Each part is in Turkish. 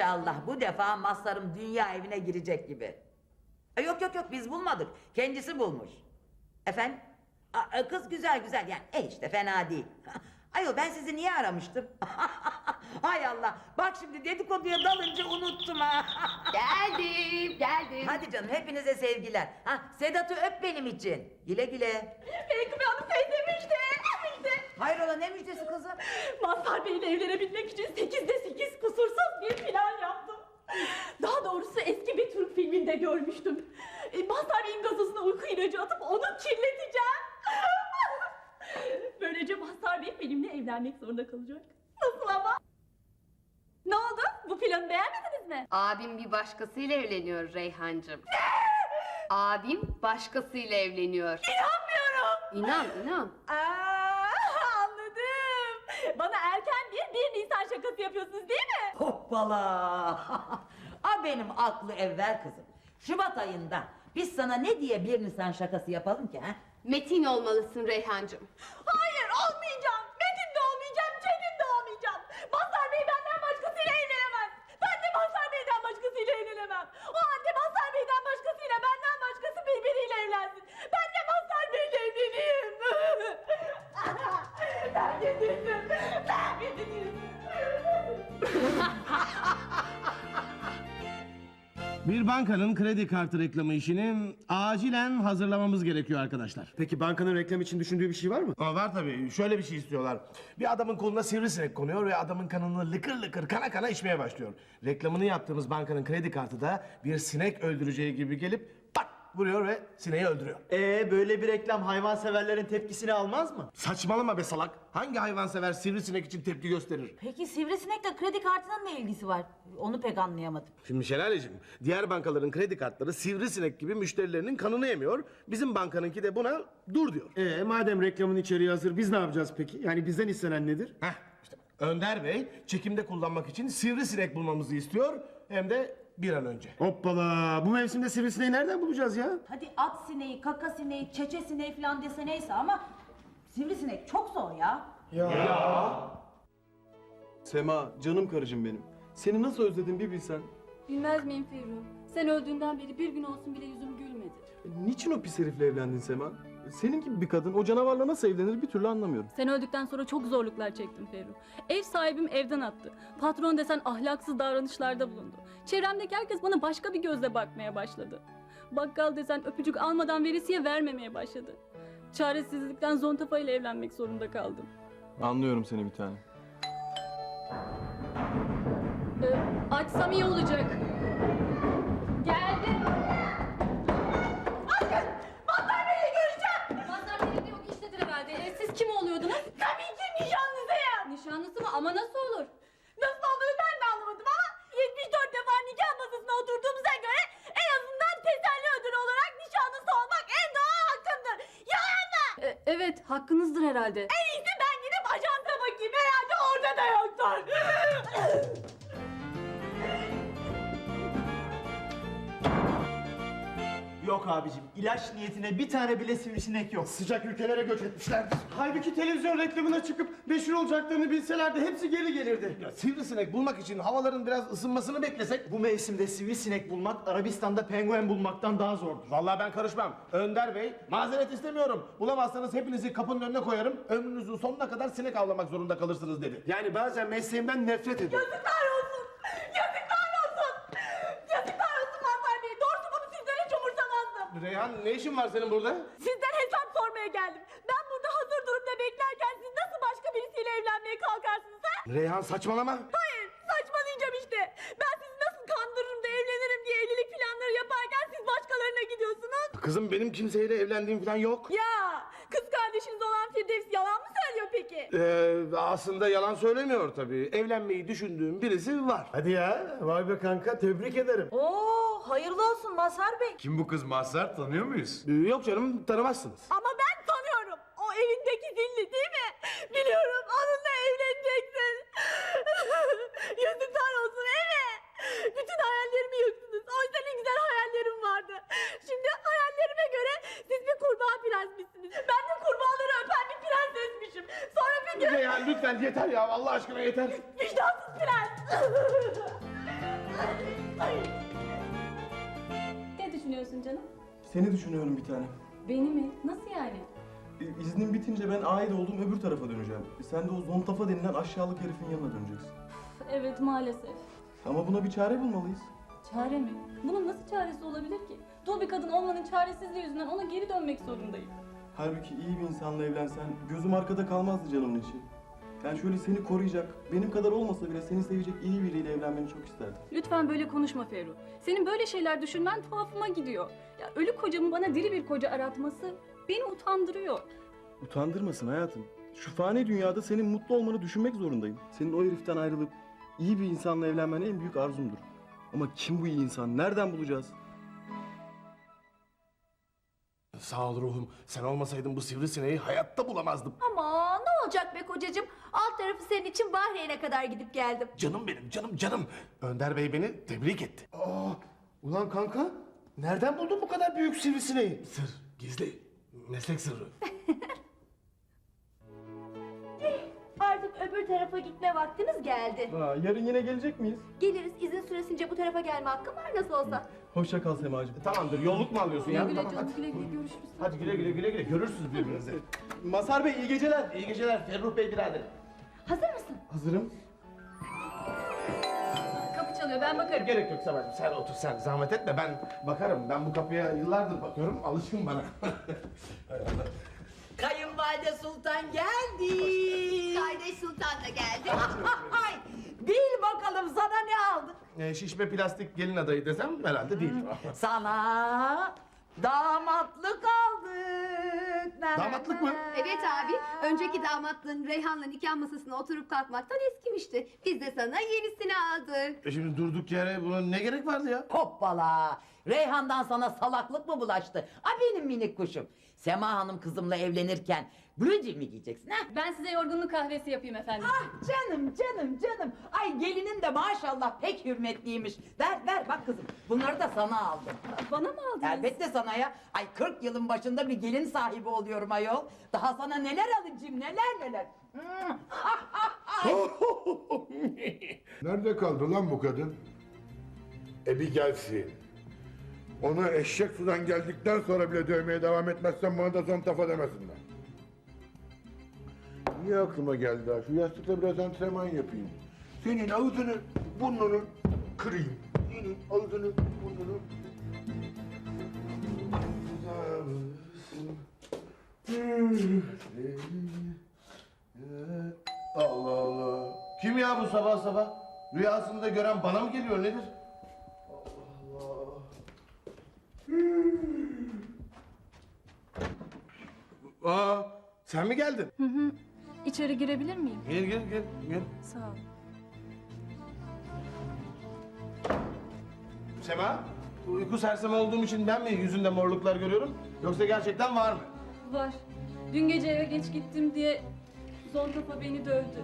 İnşallah bu defa Mazhar'ım dünya evine girecek gibi. E, Yok yok yok biz bulmadık. Kendisi bulmuş. Efendim? A- e, kız güzel güzel yani e işte fena değil. Ayol ben sizi niye aramıştım? Hay Allah. Bak şimdi dedikoduya dalınca unuttum ha. Geldim, geldim. Hadi canım hepinize sevgiler. Ha, Sedat'ı öp benim için. Güle güle. Menkıbe Hanım teyze müjde, müjde. Hayrola ne müjdesi kızım? Mazhar Bey'le evlenebilmek için sekizde sekiz kusursuz bir plan yaptım. Daha doğrusu eski bir Türk filminde görmüştüm. E, Mazhar Bey'in gazozuna uyku ilacı atıp onu kirleteceğim. Böylece Mazhar Bey benimle evlenmek zorunda kalacak. Nasıl ama? Ne oldu? Bu planı beğenmediniz mi? Abim bir başkasıyla evleniyor Reyhancığım. Abim başkasıyla evleniyor. İnanmıyorum. İnan, inan. Aa. Bana erken bir 1 Nisan şakası yapıyorsunuz değil mi? Hoppala. A benim aklı evvel kızım. Şubat ayında biz sana ne diye bir Nisan şakası yapalım ki ha? Metin olmalısın Reyhancığım. Hayır olmayacağım. Metin de olmayacağım, Çetin de olmayacağım. Mazhar Bey benden başkasıyla evlenemez. Ben de Mazhar Bey'den başkasıyla evlenemem. O halde Mazhar Bey'den başkasıyla benden başkası birbiriyle evlensin. Ben de Mazhar Bey'le evleneyim. Getirdim. Bir bankanın kredi kartı reklamı işini acilen hazırlamamız gerekiyor arkadaşlar. Peki bankanın reklam için düşündüğü bir şey var mı? Aa, var tabii. Şöyle bir şey istiyorlar. Bir adamın koluna sivrisinek konuyor ve adamın kanını lıkır lıkır kana kana içmeye başlıyor. Reklamını yaptığımız bankanın kredi kartı da bir sinek öldüreceği gibi gelip pat vuruyor ve sineği öldürüyor. Ee böyle bir reklam hayvanseverlerin tepkisini almaz mı? Saçmalama be salak. Hangi hayvansever sivrisinek için tepki gösterir? Peki sivrisinekle kredi kartının ne ilgisi var? Onu pek anlayamadım. Şimdi Şelaleciğim, diğer bankaların kredi kartları sivrisinek gibi müşterilerinin kanını yemiyor. Bizim bankanınki de buna dur diyor. Ee madem reklamın içeriği hazır biz ne yapacağız peki? Yani bizden istenen nedir? Heh, işte. Önder Bey çekimde kullanmak için sivrisinek bulmamızı istiyor. Hem de bir an önce. Hoppala bu mevsimde sivrisineği nereden bulacağız ya? Hadi at sineği, kaka sineği, çeçe sineği falan dese neyse ama sivrisinek çok zor ya. Sema, canım karıcığım benim. Seni nasıl özledim bir bilsen. Bilmez miyim Ferruh? Sen öldüğünden beri bir gün olsun bile yüzüm gülmedi. Niçin o pis herifle evlendin Sema? Senin gibi bir kadın o canavarla nasıl evlenir bir türlü anlamıyorum. Sen öldükten sonra çok zorluklar çektim Ferruh. Ev sahibim evden attı. Patron desen ahlaksız davranışlarda bulundu. Çevremdeki herkes bana başka bir gözle bakmaya başladı. Bakkal desen öpücük almadan veresiye vermemeye başladı. Çaresizlikten Zontafa ile evlenmek zorunda kaldım. Anlıyorum seni bir tane. Ee, açsam iyi olacak. Ama nasıl olur? Nasıl olduğunu ben de anlamadım ama 74 defa nikah masasına oturduğumuza göre en azından teselli ödülü olarak nişanlısı olmak en doğal hakkımdır. Yalan mı? Ee, evet, hakkınızdır herhalde. En Yok abicim ilaç niyetine bir tane bile sivrisinek yok. Sıcak ülkelere göç etmişlerdir. Halbuki televizyon reklamına çıkıp meşhur olacaklarını bilselerdi hepsi geri gelirdi. Ya sivrisinek bulmak için havaların biraz ısınmasını beklesek. Bu mevsimde sivrisinek bulmak Arabistan'da penguen bulmaktan daha zordur. Vallahi ben karışmam. Önder Bey, mazeret istemiyorum. Bulamazsanız hepinizi kapının önüne koyarım. Ömrünüzün sonuna kadar sinek avlamak zorunda kalırsınız dedi. Yani bazen mesleğimden nefret ediyorum. Yazıklar olsun. Yazıklar olsun. Yazıklar olsun Mazhar Bey. Doğrusu bunu sizden hiç umursamazdım. Reyhan ne işin var senin burada? Sizden hesap sormaya geldim. Ben burada hazır durumda beklerken siz nasıl başka birisiyle evlenmeye kalkarsınız ha? Reyhan saçmalama. Hayır saçmalayacağım işte. Ben sizi nasıl kandırırım da evlenirim diye evlilik planları yaparken siz başkalarına gidiyorsunuz. Kızım benim kimseyle evlendiğim falan yok. Ya kız kardeşiniz olan Firdevs yalan mı söylüyor peki? Ee, aslında yalan söylemiyor tabii. Evlenmeyi düşündüğüm birisi var. Hadi ya vay be kanka tebrik ederim. Oo, hayırlı olsun Mazhar Bey. Kim bu kız Mazhar tanıyor muyuz? Ee, yok canım tanımazsınız. Ama ben tanıyorum. O evindeki zilli değil mi? Biliyorum onunla evleneceksin. Yazıklar olsun eve. Bütün hayallerimi yıktınız. Oysa ne güzel hayallerim vardı. Şimdi hayallerime göre siz bir kurbağa prensmişsiniz. Ben de kurbağaları öpen bir prensesmişim. Sonra bir gün Reyhan lütfen yeter ya Allah aşkına yeter. vicdansız prens. Seni düşünüyorum bir tane. Beni mi? Nasıl yani? E, bitince ben ait olduğum öbür tarafa döneceğim. E, Sen de o zontafa denilen aşağılık herifin yanına döneceksin. Evet maalesef. Ama buna bir çare bulmalıyız. Çare mi? Bunun nasıl çaresi olabilir ki? Dul bir kadın olmanın çaresizliği yüzünden ona geri dönmek zorundayım. Halbuki iyi bir insanla evlensen gözüm arkada kalmazdı canımın içi. Yani şöyle seni koruyacak, benim kadar olmasa bile seni sevecek iyi biriyle evlenmeni çok isterdim. Lütfen böyle konuşma Ferru. Senin böyle şeyler düşünmen tuhafıma gidiyor. Ya ölü kocamın bana diri bir koca aratması beni utandırıyor. Utandırmasın hayatım. Şu fani dünyada senin mutlu olmanı düşünmek zorundayım. Senin o heriften ayrılıp iyi bir insanla evlenmen en büyük arzumdur. Ama kim bu iyi insan? Nereden bulacağız? Sağ ol ruhum. Sen olmasaydın bu sivrisineği hayatta bulamazdım. Ama olacak be kocacığım? Alt tarafı senin için Bahreyn'e kadar gidip geldim. Canım benim, canım canım. Önder Bey beni tebrik etti. Aa, ulan kanka nereden buldun bu kadar büyük sivrisineği? Sır, gizli, meslek sırrı. Artık öbür tarafa gitme vaktimiz geldi. Aa, yarın yine gelecek miyiz? Geliriz izin süresince bu tarafa gelme hakkım var nasıl olsa. Hoşça kal Semacığım. Tamamdır, yolluk mu alıyorsun ya? Güle Tamam, canım hadi. güle güle görüşürüz. Hadi güle güle güle güle. Görürsünüz birbirinizi. Masar Bey iyi geceler. İyi geceler Ferruh Bey birader. Hazır mısın? Hazırım. Kapı çalıyor ben bakarım. Gerek yok Sabah'cığım sen otur sen zahmet etme ben bakarım. Ben bu kapıya yıllardır bakıyorum alışkın bana. Hay Allah. Kayınvalide Sultan geldi. Kardeş Sultan da geldi. Ay, bil bakalım sana ne aldık? Ee, şişme plastik gelin adayı desem herhalde değil. Sana damatlık aldık. Damatlık mı? Evet abi, önceki damatlığın Reyhan'la nikah masasına oturup kalkmaktan eskimişti. Biz de sana yenisini aldık. E şimdi durduk yere buna ne gerek vardı ya? Hoppala. Reyhan'dan sana salaklık mı bulaştı? A benim minik kuşum. Sema Hanım kızımla evlenirken blue jean mi giyeceksin ha? Ben size yorgunluk kahvesi yapayım efendim. Ah canım canım canım. Ay gelinin de maşallah pek hürmetliymiş. Ver ver bak kızım. Bunları da sana aldım. Bana mı aldınız? Elbette sana ya. Ay 40 yılın başında bir gelin sahibi oluyorum ayol. Daha sana neler alacağım neler neler. Hmm. Nerede kaldı lan bu kadın? E bir gelsin. Onu eşek sudan geldikten sonra bile dövmeye devam etmezsen bana da son tafa demesinler. Niye aklıma geldi ha? Şu yastıkla biraz antrenman yapayım. Senin ağzını, burnunu kırayım. Senin ağzını, burnunu... Allah Allah. Kim ya bu sabah sabah? Rüyasında gören bana mı geliyor nedir? Allah Allah. Aa, sen mi geldin? İçeri girebilir miyim? Gel gel gel gel. Sağ ol. Sema, uyku sersemi olduğum için ben mi yüzünde morluklar görüyorum? Yoksa gerçekten var mı? Var. Dün gece eve geç gittim diye Zontafa beni dövdü.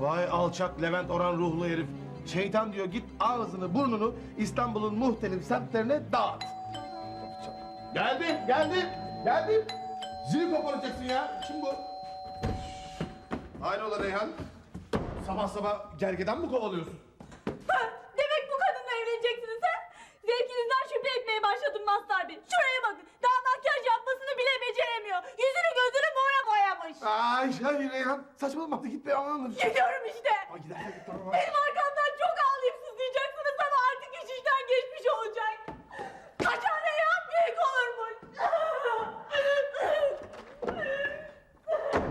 Vay alçak Levent Orhan ruhlu herif. Şeytan diyor git ağzını burnunu İstanbul'un muhtelif semtlerine dağıt. Geldi, geldi, geldi. Zili koparacaksın ya. Kim bu? Hayrola Reyhan? Sabah sabah gergeden mi kovalıyorsun? Demek bu kadınla evleneceksiniz ha? Zevkinizden şüphe etmeye başladım Mazhar Bey. Şuraya bakın. Daha makyaj yapmasını bile beceremiyor. Yüzünü gözünü mora boyamış. Ay hayır Reyhan. Saçmalama hadi git be anlanır. Gidiyorum işte. Ay gider git tamam. Benim arkamdan çok ağlayıp sızlayacaksınız ama artık iş işten geçmiş olacak. Kaçan Reyhan büyük olurmuş.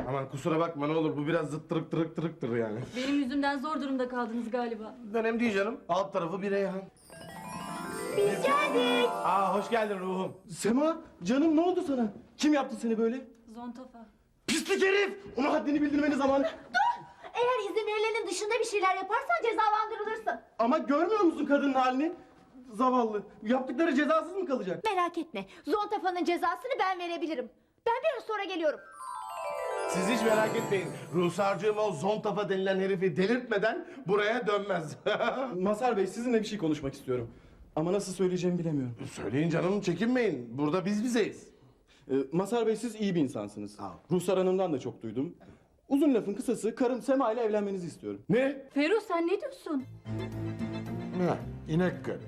Aman kusura bakma ne olur bu biraz zıttırık tırık tırıktır yani. Benim yüzümden zor durumda kaldınız galiba. Önemli değil canım. Alt tarafı bir Reyhan. Biz geldik. Aa hoş geldin ruhum. Sema, canım ne oldu sana? Kim yaptı seni böyle? Zontafa. Pislik herif! Ona haddini bildirmenin zamanı. Eğer izin verilenin dışında bir şeyler yaparsan cezalandırılırsın. Ama görmüyor musun kadının halini? Zavallı. Yaptıkları cezasız mı kalacak? Merak etme. Zontafa'nın cezasını ben verebilirim. Ben biraz sonra geliyorum. Siz hiç merak etmeyin. Ruhsarcığım o zontafa denilen herifi delirtmeden buraya dönmez. Masar Bey sizinle bir şey konuşmak istiyorum. Ama nasıl söyleyeceğimi bilemiyorum. Söyleyin canım çekinmeyin. Burada biz bizeyiz. Ee, Masar Bey siz iyi bir insansınız. Sağ ol. Ruhsar Hanım'dan da çok duydum. Uzun lafın kısası karım Sema ile evlenmenizi istiyorum. Ne? Ferruh sen ne diyorsun? Ha, inek karı.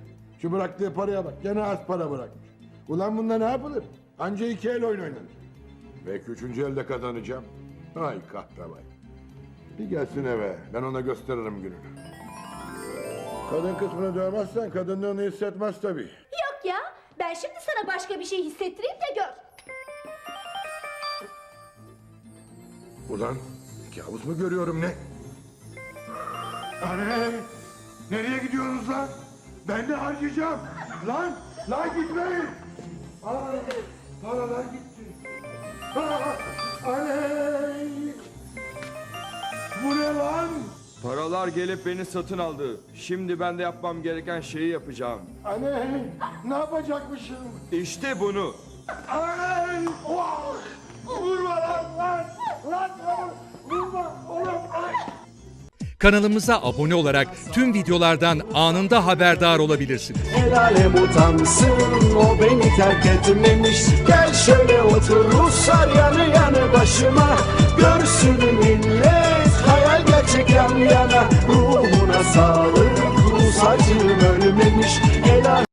Şu bıraktığı paraya bak. Gene az para bırakmış. Ulan bunda ne yapılır? Anca iki el oyun oynanır. Belki üçüncü elde kazanacağım. Ay kahtabay. Bir gelsin eve. Ben ona gösteririm gününü. Kadın kısmını dövmezsen kadınlığını hissetmez tabii. Yok ya. Ben şimdi sana başka bir şey hissettireyim de gör. Ulan kabus mu görüyorum ne? Anne! Nereye gidiyorsunuz lan? Ben de harcayacağım. Lan! Lan gitmeyin! Aa, Paralar gelip beni satın aldı. Şimdi ben de yapmam gereken şeyi yapacağım. Anne! Ne yapacakmışım? İşte bunu. Anne! Oh! Vurma lan lan! Lan lan! Vurma! Oğlum! Ay! Kanalımıza abone olarak tüm videolardan anında haberdar olabilirsiniz. El alem utansın o beni terk etmemiş Gel şöyle otur Ruslar yanı yanı başıma Görsün millet açık yan yana Ruhuna sağlık. Rus acım ölmemiş Helal